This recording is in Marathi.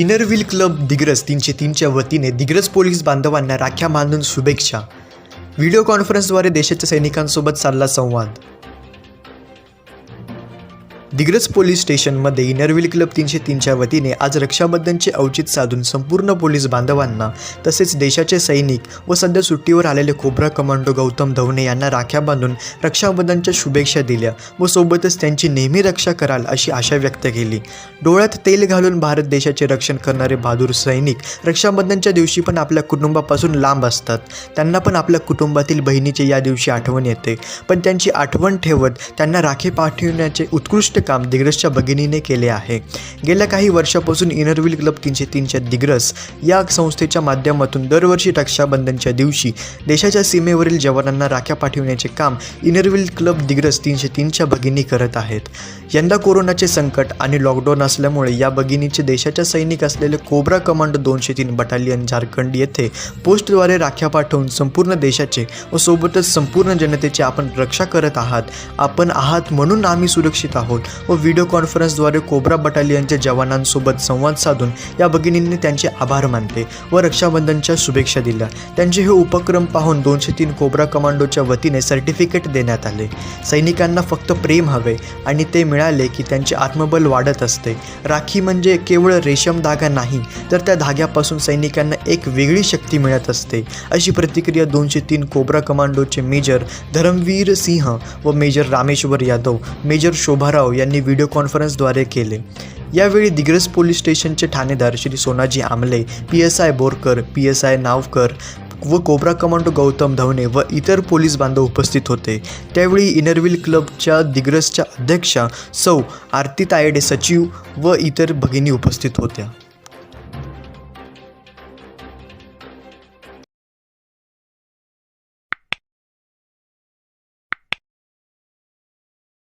इनरव्हील क्लब दिग्रज तीनशे तीनच्या वतीने दिग्रज पोलीस बांधवांना राख्या बांधून शुभेच्छा. व्हिडिओ कॉन्फरन्सद्वारे देशाच्या सैनिकांसोबत चालला संवाद. दिग्रज पोलीस स्टेशनमध्ये इनरव्हील क्लब तीनशे तीनच्या वतीने आज रक्षाबंधनचे औचित साधून संपूर्ण पोलीस बांधवांना तसेच देशाचे सैनिक व सध्या सुट्टीवर आलेले खोबरा कमांडो गौतम धवणे यांना राख्या बांधून रक्षाबंधनच्या शुभेच्छा दिल्या व सोबतच त्यांची नेहमी रक्षा कराल अशी आशा व्यक्त केली. डोळ्यात तेल घालून भारत देशाचे रक्षण करणारे बहादूर सैनिक रक्षाबंधनच्या दिवशी पण आपल्या कुटुंबापासून लांब असतात. त्यांना पण आपल्या कुटुंबातील बहिणीचे या दिवशी आठवण येते. पण त्यांची आठवण ठेवत त्यांना राखी पाठविण्याचे उत्कृष्ट काम दिग्रसच्या भगिनीने केले आहे. गेल्या काही वर्षापासून इनरव्हील क्लब तीनशे तीनच्या दिग्रस या संस्थेच्या माध्यमातून दरवर्षी रक्षाबंधनच्या दिवशी देशाच्या सीमेवरील जवानांना राख्या पाठविण्याचे काम इनरव्हील क्लब दिग्रस तीनशे तीनच्या भगिनी करत आहेत. यंदा कोरोनाचे संकट आणि लॉकडाऊन असल्यामुळे या भगिनीचे देशाच्या सैनिक असलेले कोब्रा कमांडो दोनशे तीन बटालियन झारखंड येथे पोस्टद्वारे राख्या पाठवून संपूर्ण देशाचे व सोबतच संपूर्ण जनतेचे आपण रक्षा करत आहात. आपण आहात म्हणून आम्ही सुरक्षित आहोत. व व्हिडिओ कॉन्फरन्सद्वारे कोब्रा बटालियनच्या जवानांसोबत संवाद साधून या भगिनींनी त्यांचे आभार मानले व रक्षाबंधनच्या शुभेच्छा दिल्या. त्यांचे हे उपक्रम पाहून दोनशे तीन कोब्रा कमांडोच्या वतीने सर्टिफिकेट देण्यात आले. सैनिकांना फक्त प्रेम हवे आणि ते मिळाले की त्यांचे आत्मबल वाढत असते. राखी म्हणजे केवळ रेशम धागा नाही तर त्या धाग्यापासून सैनिकांना एक वेगळी शक्ती मिळत असते. अशी प्रतिक्रिया दोनशे तीन कोब्रा कमांडोचे मेजर धरमवीर सिंह व मेजर रामेश्वर यादव मेजर शोभाराव यांनी व्हिडिओ कॉन्फरन्सद्वारे केले. यावेळी दिग्रस पोलीस स्टेशनचे ठाणेदार Shri Sonaji Amle P S I Borkar P S I Navkar व कोब्रा कमांडो गौतम धवणे व इतर पोलीस बांधव उपस्थित होते. त्यावेळी इनरविल क्लबच्या दिग्रसच्या अध्यक्षा सौ आरती तायडे सचिव व इतर भगिनी उपस्थित होत्या.